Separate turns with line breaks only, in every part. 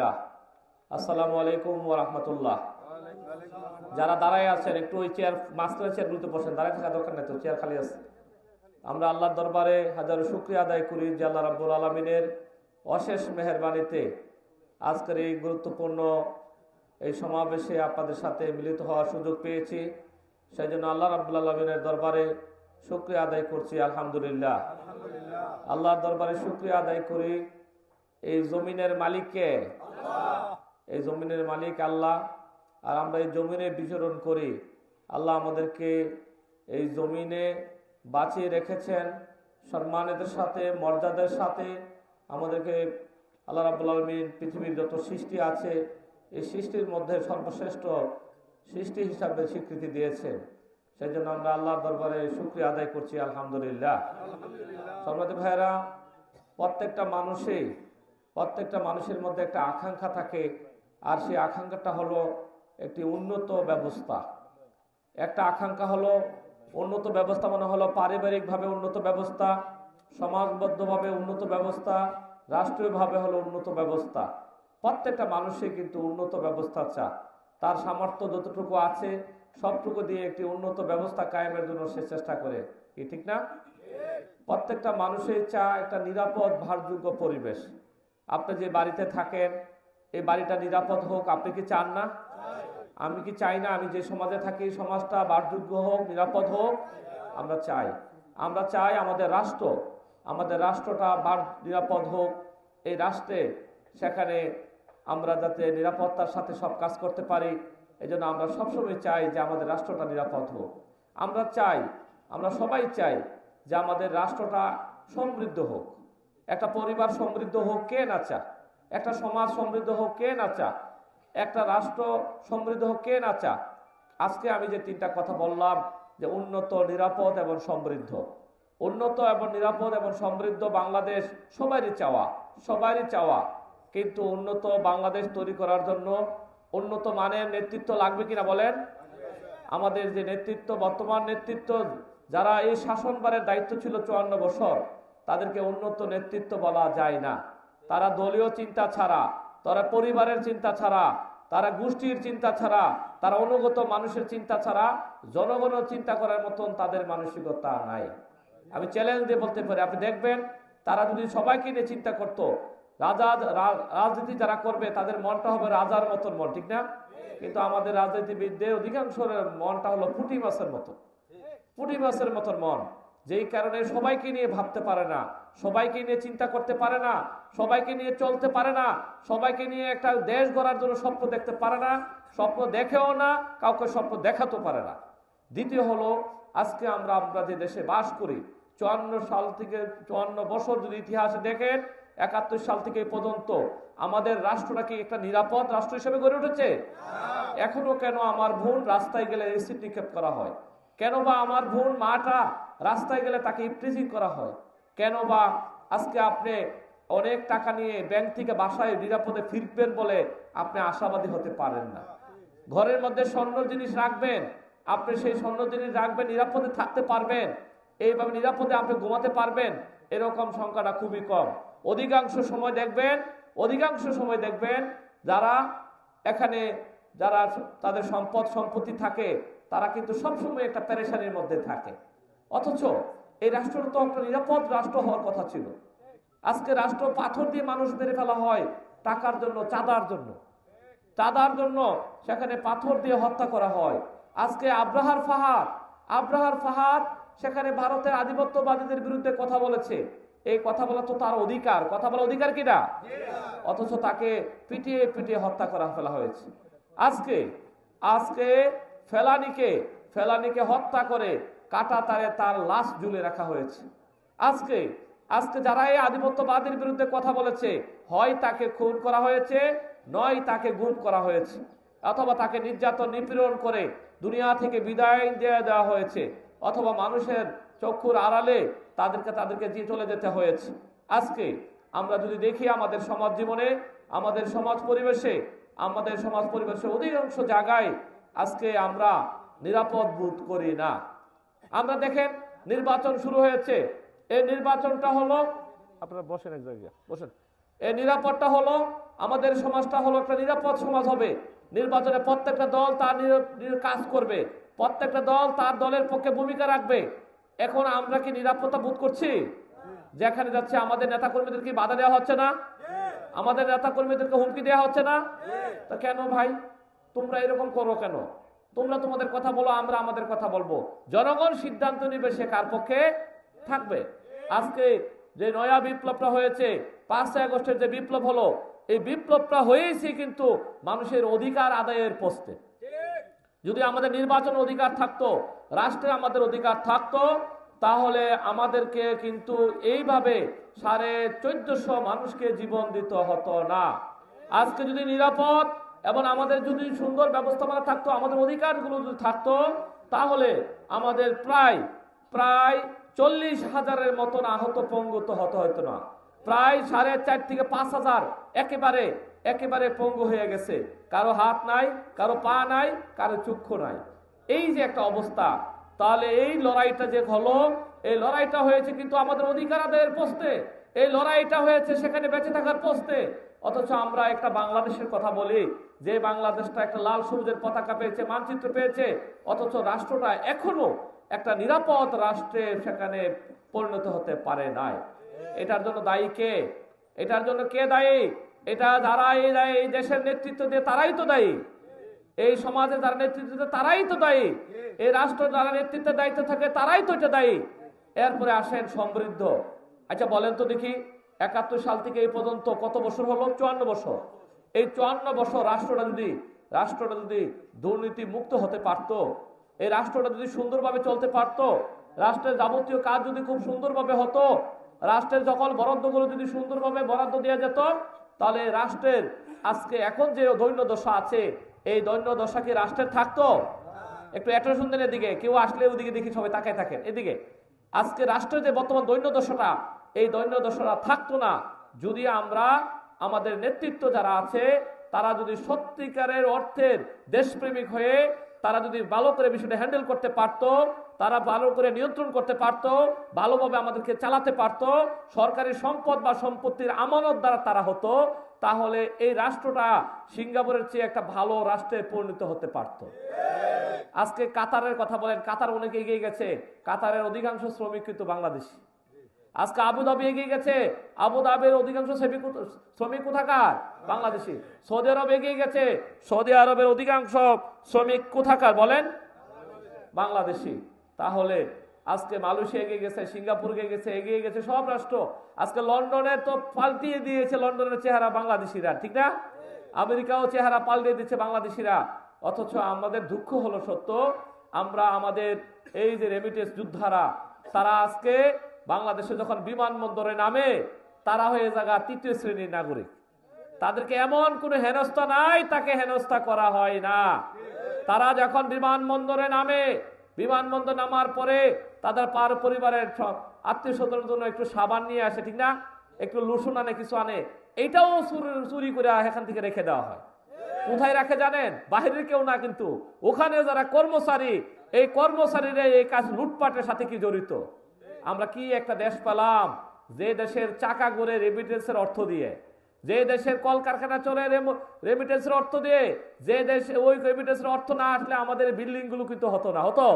ভাইরা আসসালামু আলাইকুম রাহমাতুল্লাহ। যারা দাঁড়ায় আছেন একটু ওই চেয়ার চেয়ারগুলোতে বসেন দাঁড়ায় থাকা দরকার নেই তো চেয়ার খালি আছে। আমরা আল্লাহর দরবারে হাজারো শুক্রিয়া আদায় করি যে আল্লাহ রাব্বুল আলমিনের অশেষ মেহরবানিতে আজকের এই গুরুত্বপূর্ণ এই সমাবেশে আপনাদের সাথে মিলিত হওয়ার সুযোগ পেয়েছি। সেই জন্য আল্লাহ রাব্বুল আলমিনের দরবারে শুক্রিয়া আদায় করছি আলহামদুলিল্লাহ। আল্লাহর দরবারে শুক্রিয়া আদায় করি এই জমিনের মালিককে এই জমিনের মালিক আল্লাহ, আর আমরা এই জমিনে বিচরণ করি। আল্লাহ আমাদেরকে এই জমিনে বাঁচিয়ে রেখেছেন, সম্মানের সাথে, মর্যাদার সাথে। আমাদেরকে আল্লাহ রাবুল আলমিন পৃথিবীর যত সৃষ্টি আছে, এই সৃষ্টির মধ্যে সর্বশ্রেষ্ঠ সৃষ্টি হিসাবে স্বীকৃতি দিয়েছেন। সেই জন্য আমরা আল্লাহর দরবারে শুক্রিয়া আদায় করছি, আলহামদুলিল্লাহ। সর্বাধিক ভাইরা প্রত্যেকটা মানুষই প্রত্যেকটা মানুষের মধ্যে একটা আকাঙ্ক্ষা থাকে, আর সেই আকাঙ্ক্ষাটা হলো একটি উন্নত ব্যবস্থা। একটা আকাঙ্ক্ষা হলো উন্নত ব্যবস্থা মানে হলো পারিবারিকভাবে উন্নত ব্যবস্থা, সমাজবদ্ধভাবে উন্নত ব্যবস্থা, রাষ্ট্রীয়ভাবে হলো উন্নত ব্যবস্থা। প্রত্যেকটা মানুষই কিন্তু উন্নত ব্যবস্থা চা তার সামর্থ্য যতটুকু আছে, সবটুকু দিয়ে একটি উন্নত ব্যবস্থা কায়েমের জন্য সে চেষ্টা করে। কি ঠিক না? প্রত্যেকটা মানুষের চা একটা নিরাপদ, ভারযোগ্য পরিবেশ। আপনি যে বাড়িতে থাকেন, এই বাড়িটা নিরাপদ হোক, আপনি কি চান না? আমি কি চাই না? আমি যে সমাজে থাকি সমাজটা বারযোগ্য হোক, নিরাপদ হোক, আমরা চাই। আমরা চাই আমাদের রাষ্ট্র, আমাদের রাষ্ট্রটা বার নিরাপদ হোক। এই রাষ্ট্রে, সেখানে আমরা যাতে নিরাপত্তার সাথে সব কাজ করতে পারি এই জন্য আমরা সবসময় চাই যে আমাদের রাষ্ট্রটা নিরাপদ হোক। আমরা চাই, আমরা সবাই চাই যে আমাদের রাষ্ট্রটা সমৃদ্ধ হোক। একটা পরিবার সমৃদ্ধ হোক, কে না চা একটা সমাজ সমৃদ্ধ হোক, কে না চা একটা রাষ্ট্র সমৃদ্ধ হোক, কে না চা আজকে আমি যে তিনটা কথা বললাম যে উন্নত, নিরাপদ এবং সমৃদ্ধ। উন্নত এবং নিরাপদ এবং সমৃদ্ধ বাংলাদেশ সবারই চাওয়া সবারই চাওয়া। কিন্তু উন্নত বাংলাদেশ তৈরি করার জন্য উন্নত মানের নেতৃত্ব লাগবে কিনা বলেন? আমাদের যে নেতৃত্ব, বর্তমান নেতৃত্ব, যারা এই শাসনবারের দায়িত্ব ছিল চুয়ান্ন বছর তাদেরকে উন্নত নেতৃত্ব বলা যায় না। তারা দলীয় চিন্তা ছাড়া, তারা পরিবারের চিন্তা ছাড়া, তারা গোষ্ঠীর চিন্তা ছাড়া, তারা অনুগত মানুষের চিন্তা ছাড়া, জনগণের চিন্তা করার মতন তাদের মানসিকতা নাই। আমি চ্যালেঞ্জ দিয়ে বলতে পারি, আপনি দেখবেন তারা যদি সবাইকে নিয়ে চিন্তা করতো, রাজা রাজনীতি যারা করবে, তাদের মনটা হবে রাজার মতন মন, ঠিক না? কিন্তু আমাদের রাজনীতিবিদদের অধিকাংশ মনটা হলো পুঁটি মাছের মতন। পুঁটি মাছের মতন মন। যেই কারণে সবাইকে নিয়ে ভাবতে পারে না সবাইকে নিয়ে চিন্তা করতে পারে না সবাইকে নিয়ে চলতে পারে না সবাইকে নিয়ে একটা দেশ গড়ার জন্য স্বপ্ন দেখতে পারে না স্বপ্ন দেখেও না কাউকে স্বপ্ন দেখাতে পারে না। দ্বিতীয় হলো আজকে আমরা আমরা যে দেশে বাস করি চুয়ান্ন সাল থেকে চুয়ান্ন বছর যদি ইতিহাসে দেখেন একাত্তর সাল থেকে এই পর্যন্ত আমাদের রাষ্ট্রটা কি একটা নিরাপদ রাষ্ট্র হিসেবে গড়ে উঠেছে? এখনও কেন আমার বোন রাস্তায় গেলে এসিড নিক্ষেপ করা হয়? কেন বা আমার বোন মাটা রাস্তায় গেলে তাকে ইপ্রিজিং করা হয়? কেন বা আজকে আপনি অনেক টাকা নিয়ে ব্যাংক থেকে বাসায় নিরাপদে ফিরবেন বলে আপনি আশাবাদী হতে পারেন না। ঘরের মধ্যে স্বর্ণ জিনিস রাখবেন, আপনি সেই স্বর্ণ জিনিস রাখবেন, নিরাপদে থাকতে পারবেন, এইভাবে নিরাপদে আপনি ঘুমাতে পারবেন, এরকম সংখ্যাটা খুবই কম। অধিকাংশ সময় দেখবেন, অধিকাংশ সময় দেখবেন যারা এখানে যারা তাদের সম্পদ সম্পত্তি থাকে তারা কিন্তু সবসময় একটা প্যারেশানির মধ্যে থাকে। অথচ এই রাষ্ট্রটা তো একটা নিরাপদ রাষ্ট্র হওয়ার কথা ছিল। আজকে রাষ্ট্র পাথর দিয়ে মানুষ মেরে ফেলা হয় টাকার জন্য, চাঁদার জন্য। চাঁদার জন্য সেখানে পাথর দিয়ে হত্যা করা হয়। আজকে আব্রাহার ফাহাদ আব্রাহার ফাহাদ সেখানে ভারতের আধিপত্যবাদীদের বিরুদ্ধে কথা বলেছে। এই কথা বলা তো তার অধিকার। কথা বলা অধিকার কিনা অথচ তাকে পিটিয়ে পিটিয়ে হত্যা করা ফেলা হয়েছে। আজকে আজকে ফেলানিকে ফেলানিকে হত্যা করে কাটা তারে তার লাশ ঝুলে রাখা হয়েছে। আজকে আজকে যারা এই আধিপত্যবাদের বিরুদ্ধে কথা বলেছে, হয় তাকে খুন করা হয়েছে, নয় তাকে গুম করা হয়েছে, অথবা তাকে নির্যাতন, নিপীড়ন করে দুনিয়া থেকে বিদায় দিয়ে দেওয়া হয়েছে, অথবা মানুষের চক্ষুর আড়ালে তাদেরকে তাদেরকে দিয়ে চলে যেতে হয়েছে। আজকে আমরা যদি দেখি আমাদের সমাজ জীবনে, আমাদের সমাজ পরিবেশে, আমাদের সমাজ পরিবেশে অধিকাংশ জায়গায় আজকে আমরা নিরাপদ বোধ করি না। আমরা দেখেন নির্বাচন শুরু হয়েছে। এই নির্বাচনটা হলো আপনারা বসেন এক জায়গায় বসেন। এই নিরাপদটা হলো আমাদের সমাজটা হলো একটা নিরাপদ সমাজ হবে। নির্বাচনে প্রত্যেকটা দল তার কাজ করবে। প্রত্যেকটা দল তার দলের পক্ষে ভূমিকা রাখবে। এখন আমরা কি নিরাপত্তা বোধ করছি? যেখানে যাচ্ছে আমাদের নেতা কর্মীদেরকে বাধা দেওয়া হচ্ছে না? আমাদের নেতা কর্মীদেরকে হুমকি দেওয়া হচ্ছে না? তা কেন ভাই? তোমরা এরকম করো কেন? তোমরা তোমাদের কথা বলো, আমরা আমাদের কথা বলব। জনগণ সিদ্ধান্ত নিবে সে কার পক্ষে থাকবে। আজকে যে নয়া বিপ্লবটা হয়েছে, পাঁচই আগস্টের যে বিপ্লব হলো, এই বিপ্লবটা হয়েছে কিন্তু মানুষের অধিকার আদায়ের পোস্টে। যদি আমাদের নির্বাচন অধিকার থাকতো রাষ্ট্রে আমাদের অধিকার থাকতো, তাহলে আমাদেরকে কিন্তু এইভাবে সাড়ে চোদ্দশো মানুষকে জীবন দিতে হতো না। আজকে যদি নিরাপদ এবং আমাদের যদি সুন্দর ব্যবস্থাপনা থাকতো, আমাদের অধিকারগুলো যদি থাকতো, তাহলে আমাদের প্রায় প্রায় চল্লিশ হাজারের মতন আহত পঙ্গুত হতে হতো না। প্রায় সাড়ে চার থেকে পাঁচ হাজার একেবারে একেবারে পঙ্গু হয়ে গেছে। কারও হাত নাই, কারও পা নাই, কারও চক্ষু নাই। এই যে একটা অবস্থা, তাহলে এই লড়াইটা যে হলো, এই লড়াইটা হয়েছে কিন্তু আমাদের অধিকার আদায়ের পোস্টে এই লড়াইটা হয়েছে সেখানে বেঁচে থাকার পোস্টে অথচ আমরা একটা বাংলাদেশের কথা বলি যে বাংলাদেশটা একটা লাল সবুজের পতাকা পেয়েছে, মানচিত্র পেয়েছে, অথচ রাষ্ট্রটা এখনও একটা নিরাপদ রাষ্ট্রে সেখানে পরিণত হতে পারে নাই। এটার জন্য দায়ী কে? এটার জন্য কে দায়ী? এটা যারা এই দায়ী দেশের নেতৃত্ব দিয়ে তারাই তো দায়ী। এই সমাজে যারা নেতৃত্ব দেয় তারাই তো দায়ী। এই রাষ্ট্র যারা নেতৃত্বের দায়িত্ব থাকে, তারাই তো এটা দায়ী। এরপরে আসেন সমৃদ্ধ। আচ্ছা বলেন তো দেখি, একাত্তর সাল থেকে এই পর্যন্ত কত বছর হলো? চুয়ান্ন বছর। এই চুয়ান্ন বছর রাষ্ট্রটা যদি রাষ্ট্রটা যদি দুর্নীতি মুক্ত হতে পারতো, এই রাষ্ট্রটা যদি সুন্দরভাবে চলতে পারতো, রাষ্ট্রের যাবতীয় কাজ যদি খুব সুন্দরভাবে হতো, রাষ্ট্রের যখন বরাদ্দগুলো যদি সুন্দরভাবে বরাদ্দ দেওয়া যেত, তাহলে রাষ্ট্রের আজকে এখন যে দৈন্য দশা আছে, এই দৈন্য দশা কি রাষ্ট্রের থাকতো? একটু অ্যাট্রাকশন দেন এদিকে, কেউ আসলে ওদিকে দেখি সবাই তাকায় থাকেন এদিকে, আজকে রাষ্ট্রের যে বর্তমান দৈন্য দশাটা, এই দৈন্য দশাটা থাকতো না। যদি আমরা আমাদের নেতৃত্ব যারা আছে, তারা যদি সত্যিকারের অর্থের দেশপ্রেমিক হয়ে, তারা যদি ভালো করে বিষয়টা হ্যান্ডেল করতে পারতো, তারা ভালো করে নিয়ন্ত্রণ করতে পারতো, ভালোভাবে আমাদেরকে চালাতে পারতো, সরকারি সম্পদ বা সম্পত্তির আমানত দ্বারা তারা হতো, তাহলে এই রাষ্ট্রটা সিঙ্গাপুরের চেয়ে একটা ভালো রাষ্ট্রে পরিণত হতে পারতো। আজকে কাতারের কথা বলেন, কাতার অনেক এগিয়ে গেছে। কাতারের অধিকাংশ শ্রমিক কিন্তু বাংলাদেশি। আজকে আবুধাবি এগিয়ে গেছে। আবুধাবির অধিকাংশ শ্রমিক কোথাকার? বাংলাদেশি। সৌদি আরব এগিয়ে গেছে। সৌদি আরবের অধিকাংশ শ্রমিক কোথাকার বলেন? বাংলাদেশি। তাহলে আজকে মালয়েশিয়া এগিয়ে গেছে, সিঙ্গাপুর গেছে, এগিয়ে গেছে সব রাষ্ট্র। আজকে লন্ডনের তো পাল্টিয়ে দিয়েছে লন্ডনের চেহারা বাংলাদেশিরা, ঠিক না? আমেরিকাও চেহারা পাল্টে দিচ্ছে বাংলাদেশিরা। অথচ আমাদের দুঃখ হলো সত্য, আমরা আমাদের এই যে রেমিটেন্স যোদ্ধারা, তারা আজকে বাংলাদেশে যখন বিমানবন্দরে নামে, তারা হয়ে জায়গা তৃতীয় শ্রেণির নাগরিক। তাদেরকে এমন কোনো হেনস্থা নাই, তাকে হেনস্থা করা হয় না। তারা যখন বিমানবন্দরে নামে, বিমানবন্দর নামার পরে তাদের পার পরিবারের আত্মীয় স্বজনের জন্য একটু সাবান নিয়ে আসে, ঠিক না? একটু লুসুন আনে, কিছু আনে। এইটাও চুরি- চুরি করে এখান থেকে রেখে দেওয়া হয়। কোথায় রাখে জানেন? বাহিরের কেউ না কিন্তু। ওখানে যারা কর্মচারী, এই কর্মচারীরা এই কাজ লুটপাটের সাথে কি জড়িত? আমরা কি একটা দেশ পেলাম? যে দেশের চাকা গড়ে রেমিটেন্সের অর্থ দিয়ে। যে দেশের কলকারখানা চলে রেমিটেন্সের অর্থ দিয়ে। যে দেশে, ওই রেমিটেন্সের অর্থ না আসলে আমাদের বিল্ডিংগুলো কিন্তু হতো না। হতো?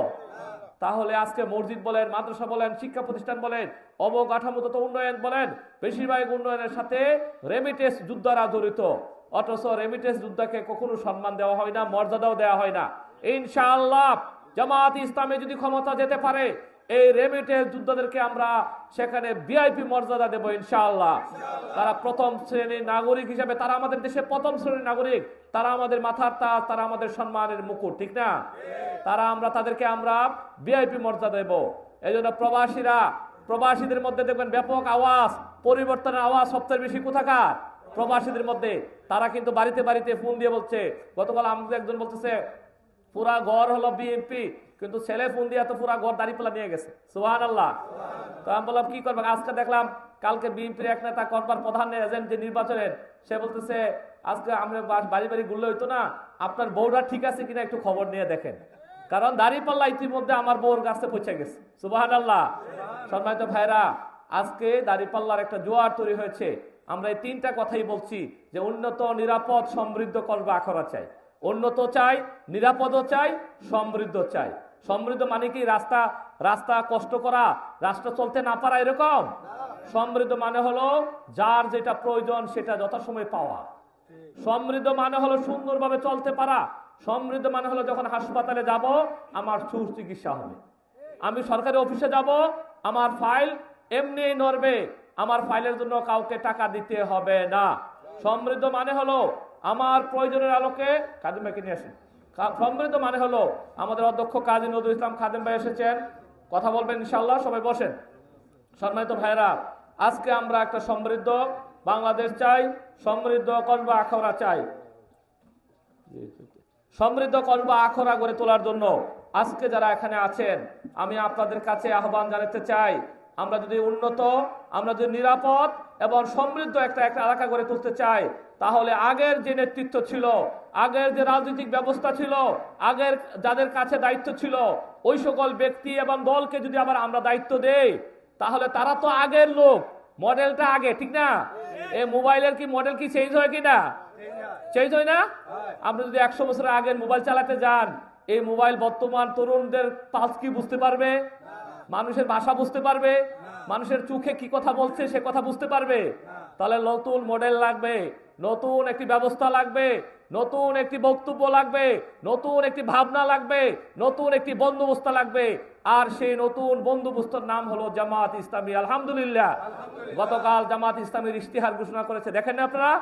তাহলে আজকে মসজিদ বলেন, মাদ্রাসা বলেন, শিক্ষা প্রতিষ্ঠান বলেন, অবকাঠামোগত উন্নয়ন বলেন, বেশিরভাগ উন্নয়নের সাথে রেমিটেন্স যুদ্ধারা জড়িত অথচ রেমিটেন্স যোদ্ধাকে কখনো সম্মান দেওয়া হয় না, মর্যাদাও দেওয়া হয় না। ইনশাআল্লাহ জামাত ইসলামে যদি ক্ষমতা যেতে পারে এই রেমিটেন্স যোদ্ধাদেরকে আমরা সেখানে ভিআইপি মর্যাদা দেব, ইনশাআল্লাহ। তারা প্রথম শ্রেণির নাগরিক হিসেবে, তারা আমাদের দেশের প্রথম শ্রেণির নাগরিক। তারা আমাদের মাথার তাজ, তারা আমাদের সম্মানের মুকুট, ঠিক না? তারা আমরা, তাদেরকে আমরা ভিআইপি মর্যাদা দেব। এই জন্য প্রবাসীরা, প্রবাসীদের মধ্যে দেখবেন ব্যাপক আওয়াজ, পরিবর্তনের আওয়াজ সবচেয়ে বেশি কোথাকার? প্রবাসীদের মধ্যে। তারা কিন্তু বাড়িতে বাড়িতে ফোন দিয়ে বলছে। গতকাল আমাদের একজন বলতেছে, পুরা ঘর হলো বিএনপি কিন্তু ছেলে ফোন দিয়ে তো পুরা ঘর দাঁড়িয়ে নিয়ে গেছে। সুহান আল্লাহ তো আমি বললাম, কি করবেন আজকে দেখলাম, কালকে বিএনপির এক নেতা করবার প্রধান এজেন্ট যে নির্বাচনের, সে বলতেছে, আজকে আমরা বাড়ি বাড়ি ঘুরলে হইতো না, আপনার বউরা ঠিক আছে কিনা একটু খবর নিয়ে দেখেন। কারণ দাঁড়িপাল্লা ইতিমধ্যে আমার বউর কাছে পৌঁছে গেছে। সুবাহান আল্লাহ সম্মানিত ভাইরা আজকে দাঁড়িপাল্লার একটা জোয়ার তৈরি হয়েছে। আমরা এই তিনটা কথাই বলছি যে উন্নত, নিরাপদ, সমৃদ্ধ করবে আখড়া চাই। উন্নত চাই, নিরাপদও চাই, সমৃদ্ধ চাই। সমৃদ্ধ মানে কি? রাস্তা রাস্তা কষ্ট করা, রাস্তা চলতে না পারা এরকম? সমৃদ্ধ মানে হলো যার যেটা প্রয়োজন সেটা যথাসময়ে পাওয়া। সমৃদ্ধ মানে হলো সুন্দরভাবে চলতে পারা। সমৃদ্ধ মানে হলো যখন হাসপাতালে যাব, আমার সুচিকিৎসা হবে। আমি সরকারি অফিসে যাব, আমার ফাইল এমনি নড়বে। আমার ফাইলের জন্য কাউকে টাকা দিতে হবে না। সমৃদ্ধ মানে হলো আমার প্রয়োজনের আলোকে কাদিম ভাইকে নিয়ে আসেন। সমৃদ্ধ মানে হলো, আমাদের অধ্যক্ষ কাজী নজরুল ইসলাম খাদিম ভাই এসেছেন। কথা বলবেন ইনশাল্লাহ সবাই বসেন। সম্মানিত ভাইরা আজকে আমরা একটা সমৃদ্ধ বাংলাদেশ চাই, সমৃদ্ধ কসবা আখড়া চাই। সমৃদ্ধ কসবা আখড়া গড়ে তোলার জন্য আজকে যারা এখানে আছেন, আমি আপনাদের কাছে আহ্বান জানাতে চাই, আমরা যদি উন্নত, আমরা যদি নিরাপদ এবং সমৃদ্ধ একটা একটা এলাকা গড়ে তুলতে চাই তাহলে আগের যে নেতৃত্ব ছিল আগের যে রাজনৈতিক ব্যবস্থা ছিল আগের যাদের কাছে দায়িত্ব ছিল ওই সকল ব্যক্তি এবং দলকে যদি আবার আমরা দায়িত্ব দেই তাহলে তারা তো আগের লোক। মডেলটা আগে ঠিক না? এই মোবাইলের কি মডেল কি চেঞ্জ হয় কি না? চেঞ্জ হয় না? আপনি যদি একশো বছর আগের মোবাইল চালাতে যান এই মোবাইল বর্তমান তরুণদের পাস কি বুঝতে পারবে? মানুষের ভাষা বুঝতে পারবে? মানুষের চোখে কি কথা বলছে সে কথা বুঝতে পারবে? তাহলে নতুন মডেল লাগবে, নতুন একটি ব্যবস্থা লাগবে, নতুন একটি বক্তব্য লাগবে, নতুন একটি ভাবনা লাগবে, নতুন একটি বন্দোবস্ত লাগবে। আর সেই নতুন বন্দোবস্তর নাম হলো জামাত ইসলামী। আলহামদুলিল্লাহ। গতকাল জামাত ইসলামীর ইশতিহার ঘোষণা করেছে। দেখেন আপনারা?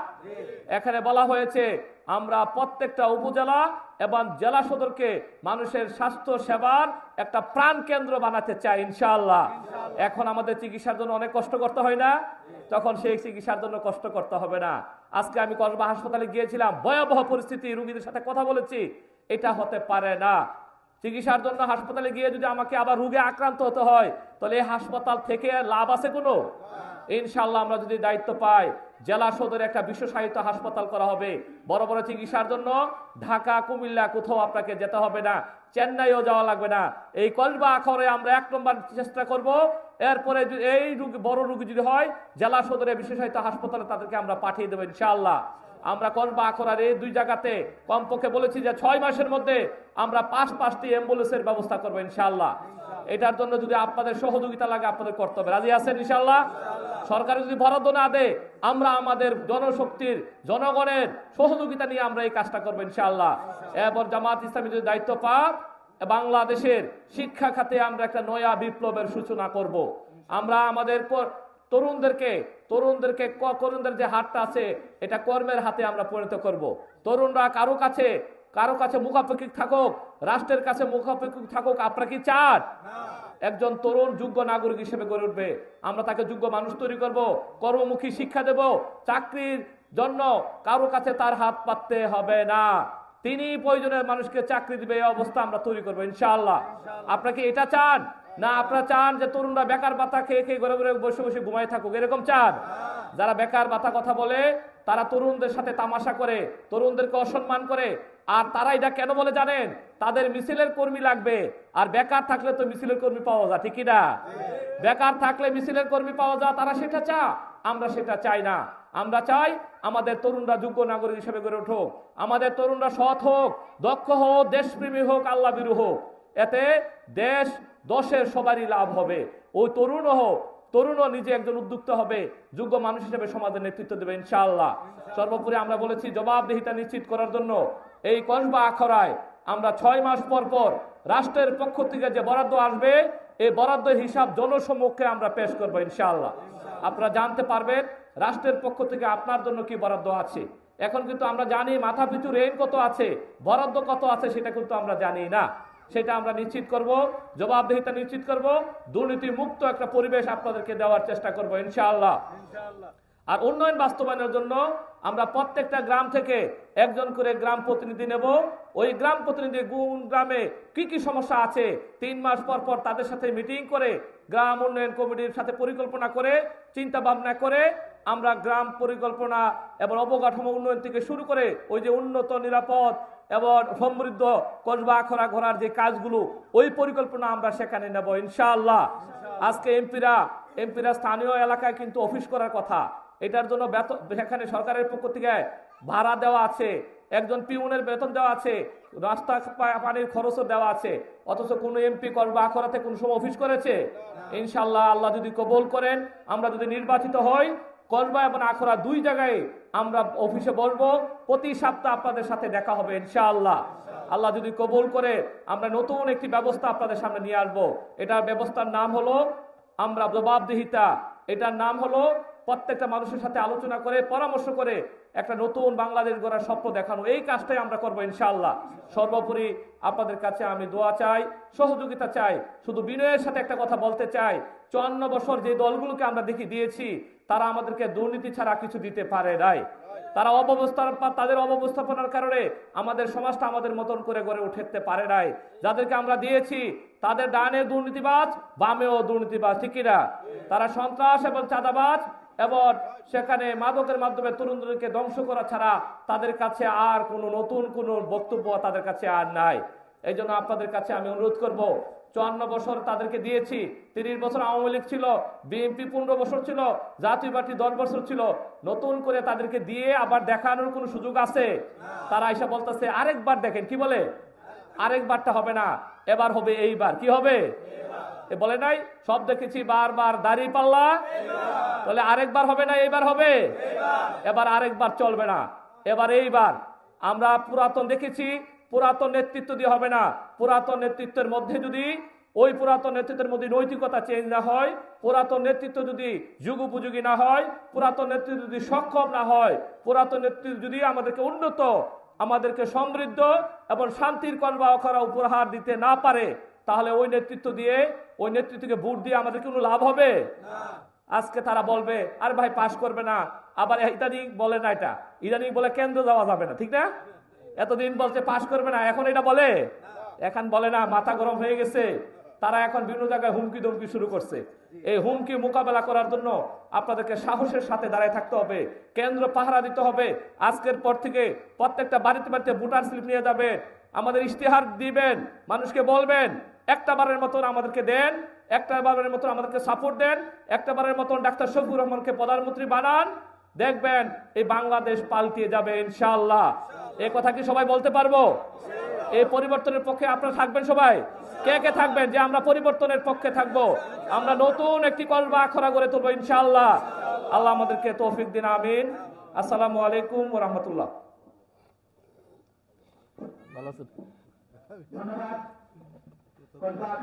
এখানে বলা হয়েছে, আমরা প্রত্যেকটা উপজেলা এবং জেলা সদরকে মানুষের স্বাস্থ্য সেবার একটা প্রাণ কেন্দ্র বানাতে চাই, ইনশাআল্লাহ। এখন আমাদের চিকিৎসার জন্য অনেক কষ্ট করতে হয় না? তখন সেই চিকিৎসার জন্য কষ্ট করতে হবে না। আজকে আমি কসবা হাসপাতালে গিয়েছিলাম, ভয়াবহ পরিস্থিতি, রুগীদের সাথে কথা বলেছি। এটা হতে পারে না। চিকিৎসার জন্য হাসপাতালে গিয়ে যদি আমাকে আবার রোগে আক্রান্ত হতে হয়, তাহলে এই হাসপাতাল থেকে লাভ আছে কোনো? ইনশাল্লাহ আমরা যদি দায়িত্ব পাই, জেলা সদরে একটা বিশ্ব সাহিত্য হাসপাতাল করা হবে। বড় বড় চিকিৎসার জন্য ঢাকা, কুমিল্লা কোথাও আপনাকে যেতে হবে না, চেন্নাইও যাওয়া লাগবে না। এই কসবা আখরে আমরা এক নম্বর চেষ্টা করব। এরপরে এই রুগী বড় রুগী যদি হয়, জেলা সদরে সাহিত্য হাসপাতালে তাদেরকে আমরা পাঠিয়ে দেবো ইনশাআল্লাহ। আমরা কসবা আখড়ার এই দুই জায়গাতে কমপক্ষে বলেছি যে ছয় মাসের মধ্যে আমরা পাঁচ পাঁচটি অ্যাম্বুলেন্সের ব্যবস্থা করব ইনশাআল্লাহ। এটার জন্য যদি আপনাদের সহযোগিতা লাগে, আপনাদের করতে হবে রাজি আছেন ইনশাআল্লাহ? সরকার যদি বরাদ্দ না দেয়, আমরা আমাদের জনশক্তির, জনগণের সহযোগিতা নিয়ে আমরা এই কাজটা করব ইনশাআল্লাহ। এরপর জামাত ইসলামী যদি দায়িত্ব পাক, বাংলাদেশের শিক্ষা খাতে আমরা একটা নয়া বিপ্লবের সূচনা করব। আমরা আমাদের তরুণদেরকে তরুণদেরকে ক- তরুণদের যে হাতটা আছে এটা কর্মের হাতে আমরা পরিণত করব। তরুণরা কারও কাছে কারও কাছে মুখাপেক্ষিক থাকুক রাষ্ট্রের কাছে মুখাপেক্ষিক থাকুক আপনারা কি চান? একজন তরুণ যোগ্য নাগরিক হিসেবে গড়ে উঠবে। আমরা তাকে যোগ্য মানুষ তৈরি করব কর্মমুখী শিক্ষা দেব চাকরির জন্য কারও কাছে তার হাত পাততে হবে না। তিনি প্রয়োজনের মানুষকে চাকরি দিবে এই অবস্থা আমরা তৈরি করব ইনশাআল্লাহ। আপনাকে এটা চান? না, আপনারা চান যে তরুণরা বেকার বাতা খেয়ে খেয়ে ঘরে ঘরে বসে বসে ঘুমাই থাকুক, এরকম চান? যারা বেকার বাতা কথা বলে, তারা তরুণদের সাথে তামাশা করে, তরুণদেরকে অসম্মান করে, আর তারা এটা কেন বলে জানেন? তাদের মিছিলের কর্মী লাগবে, আর বেকার থাকলে তো মিছিলের কর্মী পাওয়া যায়, ঠিক না? বেকার থাকলে মিছিলের কর্মী পাওয়া যায়, তারা সেটা চা আমরা সেটা চাই না। আমরা চাই আমাদের তরুণরা যোগ্য নাগরিক হিসেবে গড়ে উঠুক, আমাদের তরুণরা সৎ হোক, দক্ষ হোক, দেশপ্রেমী হোক আল্লাহ বিরু হোক। এতে দেশ দশের সবারই লাভ হবে। ওই তরুণও হোক তরুণও নিজে একজন উদ্যুক্ত হবে, যোগ্য মানুষ হিসেবে সমাজের নেতৃত্ব দেবে ইনশাআল্লাহ। সর্বোপরি আমরা বলেছি, জবাবদিহিতা নিশ্চিত করার জন্য এই কসবা আখড়ায় আমরা ছয় মাস পর পর রাষ্ট্রের পক্ষ থেকে যে বরাদ্দ আসবে, এই বরাদ্দের হিসাব জনসমক্ষে আমরা পেশ করব ইনশাআল্লাহ। আপনারা জানতে পারবেন রাষ্ট্রের পক্ষ থেকে আপনার জন্য কি বরাদ্দ আছে। এখন কিন্তু আমরা জানি মাথা পিছু রেন কত আছে, বরাদ্দ কত আছে সেটা কিন্তু আমরা জানি না। সেটা আমরা নিশ্চিত করব, জবাবদিহিতা নিশ্চিত করব দুর্নীতি মুক্ত একটা পরিবেশ আপনাদেরকে দেওয়ার চেষ্টা করব, ইনশাআল্লাহ। আর উন্নয়ন বাস্তবায়নের জন্য আমরা প্রত্যেকটা গ্রাম থেকে একজন করে গ্রাম প্রতিনিধি নেব। ওই গ্রাম প্রতিনিধি কোন গ্রামে কি কি সমস্যা আছে, তিন মাস পর পর তাদের সাথে মিটিং করে গ্রাম উন্নয়ন কমিটির সাথে পরিকল্পনা করে চিন্তা ভাবনা করে আমরা গ্রাম পরিকল্পনা এবং অবকাঠামো উন্নয়ন থেকে শুরু করে ওই যে উন্নত, নিরাপদ এবং সমৃদ্ধ কসবা আখড়া ঘোরার যে কাজগুলো, ওই পরিকল্পনা আমরা সেখানে নেব, ইনশাআল্লাহ। আজকে এমপিরা এমপিরা স্থানীয় এলাকায় কিন্তু অফিস করার কথা। এটার জন্য বেতন সেখানে সরকারের পক্ষ থেকে ভাড়া দেওয়া আছে, একজন পিউনের বেতন দেওয়া আছে, রাস্তা পানির খরচও দেওয়া আছে। অথচ কোনো এমপি করবা আখরাতে কোনো সময় অফিস করেছে? ইনশাল্লাহ আল্লাহ যদি কবল করেন, আমরা যদি নির্বাচিত হই কসবা এবং আখরা দুই জায়গায় আমরা অফিসে বলব প্রতি সপ্তাহ আপনাদের সাথে দেখা হবে, ইনশাআল্লাহ। আল্লাহ যদি কবুল করে, আমরা নতুন একটি ব্যবস্থা আপনাদের সামনে নিয়ে আসব। এটার ব্যবস্থার নাম হলো, আমরা জবাবদিহিতা। এটার নাম হলো, প্রত্যেকটা মানুষের সাথে আলোচনা করে, পরামর্শ করে একটা নতুন বাংলাদেশ গড়ার স্বপ্ন দেখানো। এই কাজটাই আমরা করব ইনশাআল্লাহ। সর্বোপরি আপনাদের কাছে আমি দোয়া চাই, সহযোগিতা চাই, শুধু বিনয়ের সাথে একটা কথা বলতে চাই। চুয়ান্ন বছর যে দলগুলোকে আমরা দেখি দিয়েছি, তারা আমাদেরকে দুর্নীতি ছাড়া কিছু দিতে পারে নাই। তারা অব্যবস্থাপনা তাদের অব্যবস্থাপনার কারণে আমাদের সমাজটা আমাদের মতন করে গড়ে উঠতে পারে নাই। যাদেরকে আমরা দিয়েছি, তাদের ডানে দুর্নীতিবাজ, বামেও দুর্নীতিবাজ, ঠিক কিনা? তারা সন্ত্রাস এবং চাঁদাবাজ এবং সেখানে মাদকের মাধ্যমে তরুণদেরকে ধ্বংস করা ছাড়া তাদের কাছে আর কোনো নতুন কোনো বক্তব্য তাদের কাছে আর নাই। এই জন্য আপনাদের কাছে আমি অনুরোধ করব, চুয়ান্ন বছর তাদেরকে দিয়েছি, তিরিশ বছর আওয়ামী লীগ ছিল, বিএনপি পনেরো বছর ছিল, জাতীয় পার্টি দশ বছর ছিল, নতুন করে তাদেরকে দিয়ে আবার দেখানোর কোনো সুযোগ আছে? তারা এসে বলতেছে, আরেকবার দেখেন। কি বলে? আরেকবারটা হবে না, এবার হবে এইবার। কি হবে? এ বলে নাই? সব দেখেছি, বারবার দাড়ি পাল্লা। তাহলে আরেকবার হবে না, এইবার হবে? এবার আরেকবার চলবে না। এবার এইবার। আমরা পুরাতন দেখেছি, পুরাতন নেতৃত্ব দিয়ে হবে না। পুরাতন নেতৃত্বের মধ্যে যদি ওই পুরাতন নেতৃত্বের মধ্যে নৈতিকতা চেঞ্জ না হয়, পুরাতন নেতৃত্ব যদি যুগ উপযোগী না হয়, পুরাতন নেতৃত্ব যদি সক্ষম না হয়, পুরাতন নেতৃত্ব যদি আমাদেরকে উন্নত, আমাদেরকে সমৃদ্ধ এবং শান্তির কর্মা অখরা উপহার দিতে না পারে তাহলে ওই নেতৃত্ব দিয়ে ওই নেতৃত্বকে ভোট দিয়ে আমাদের কোনো লাভ হবে? আজকে তারা বলবে আর ভাই পাশ করবে না। আবার ইদানিং বলে না এটা। ইদানিং বলে কেন্দ্র যাওয়া যাবে না ঠিক না? এতদিন বলছে পাশ করবে না এখন এটা বলে? এখন বলে না মাথা গরম হয়ে গেছে। তারা এখন বিভিন্ন জায়গায় হুমকি ধমকি শুরু করছে। এই হুমকি মোকাবেলা করার জন্য আপনাদেরকে সাহসের সাথে দাঁড়ায় থাকতে হবে। কেন্দ্র পাহারা দিতে হবে। আজকের পর থেকে প্রত্যেকটা বাড়িতে বাড়িতে ভোটার স্লিপ নিয়ে যাবেন আমাদের ইশতেহার দিবেন, মানুষকে বলবেন, একটা বারের মতন আমাদেরকে দেন, একটা বারের মতন আমাদেরকে সাপোর্ট দেন, একটা বারের মতন ডাক্তার শফিউর রহমানকে প্রধানমন্ত্রী বানান। দেখবেন এই বাংলাদেশ পাল্টিয়ে যাবে ইনশাআল্লাহ। এই কথা কি সবাই বলতে পারব? এই পরিবর্তনের পক্ষে আপনারা থাকবেন সবাই? কে কে থাকবেন যে আমরা পরিবর্তনের পক্ষে থাকব? আমরা নতুন একটি কলবা আখরা গড়ে তুলবো ইনশাআল্লাহ। আল্লাহ আমাদেরকে তৌফিক দিন, আমিন। আসসালামু আলাইকুম রাহমাতুল্লাহ। ভালো আছেন?